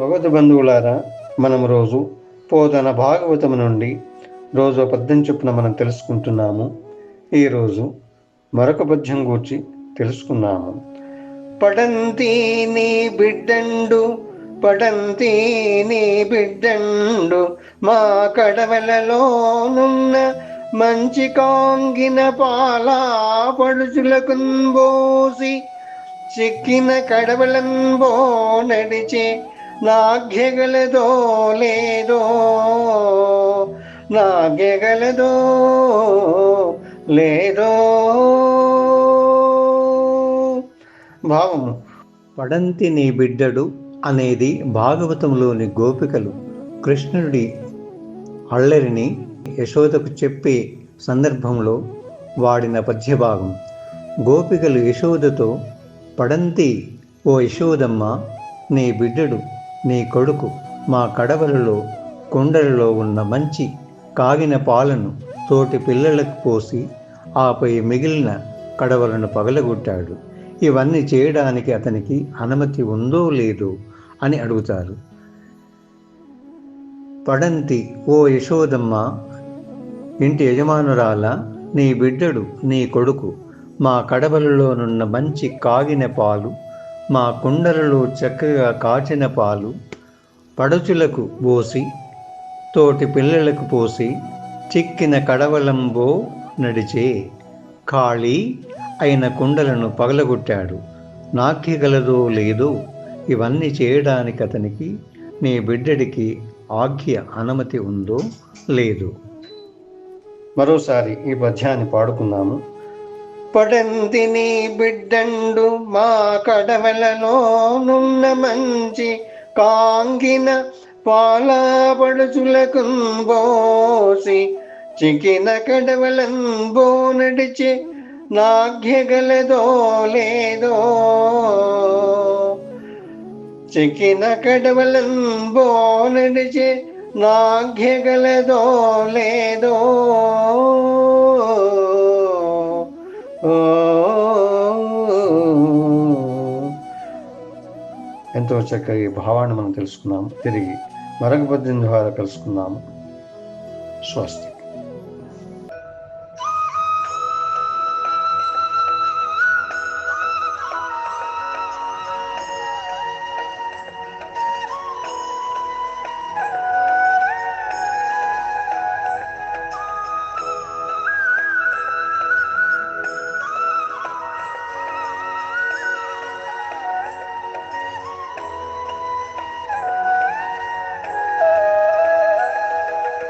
భగవత బంధువులారా మనం రోజు పోదన భాగవతం నుండి రోజు పద్యం చొప్పున మనం తెలుసుకుంటున్నాము. ఈరోజు మరొక పద్యం గూర్చి తెలుసుకున్నాము. పడంతి నీ బిడ్డండు పడంతి నీ బిడ్డండు మా కడవలలోనున్న మంచి కాంగిన పాలా పడుచులకు బోసి చిక్కిన కడవలంబో నడిచే నాగ్యగలదో లేదో నాగ్యగలదో లేదో. భావము పడంతి నీ బిడ్డడు అనేది భాగవతంలోని గోపికలు. కృష్ణుడి అల్లరిని యశోదకు చెప్పే సందర్భంలో వాడిన పద్యభాగం. గోపికలు యశోదతో పడంతి ఓ యశోదమ్మ నీ బిడ్డడు నీ కొడుకు మా కడవలలో కొండలలో ఉన్న మంచి కాగిన పాలను తోటి పిల్లలకు పోసి ఆపై మిగిలిన కడవలను పగలగొట్టాడు. ఇవన్నీ చేయడానికి అతనికి అనుమతి ఉందో లేదో అని అడుగుతారు. పడంతి ఓ యశోదమ్మ ఇంటి యజమానురాల నీ బిడ్డడు నీ కొడుకు మా కడవలలోనున్న మంచి కాగిన పాలు మా కుండలలో చక్కగా కాచిన పాలు పడుచులకు పోసి తోటి పిల్లలకు పోసి చిక్కిన కడవలంబో నడిచే ఖాళీ అయిన కుండలను పగలగొట్టాడు. నాక్యగలదో లేదో ఇవన్నీ చేయడానికి అతనికి నీ బిడ్డడికి ఆజ్ఞ అనుమతి ఉందో లేదు. మరోసారి ఈ పద్యాన్ని పాడుకున్నాము పొడంది నీ బిడ్డండు మా కడవలలో నున్న మంచి కాంగిన పాలపడుచులకు బోసి చికిన కడవలం బో నడిచి నాగ్యగలదో లేదో. చికిన కడవలం బో నడిచి నాగ్యగలదో లేదో. ఎంతో చక్కగా ఈ భావాన్ని మనం తెలుసుకున్నాము. తిరిగి మరొక పద్యం ద్వారా కలుసుకుందాము. స్వస్తి.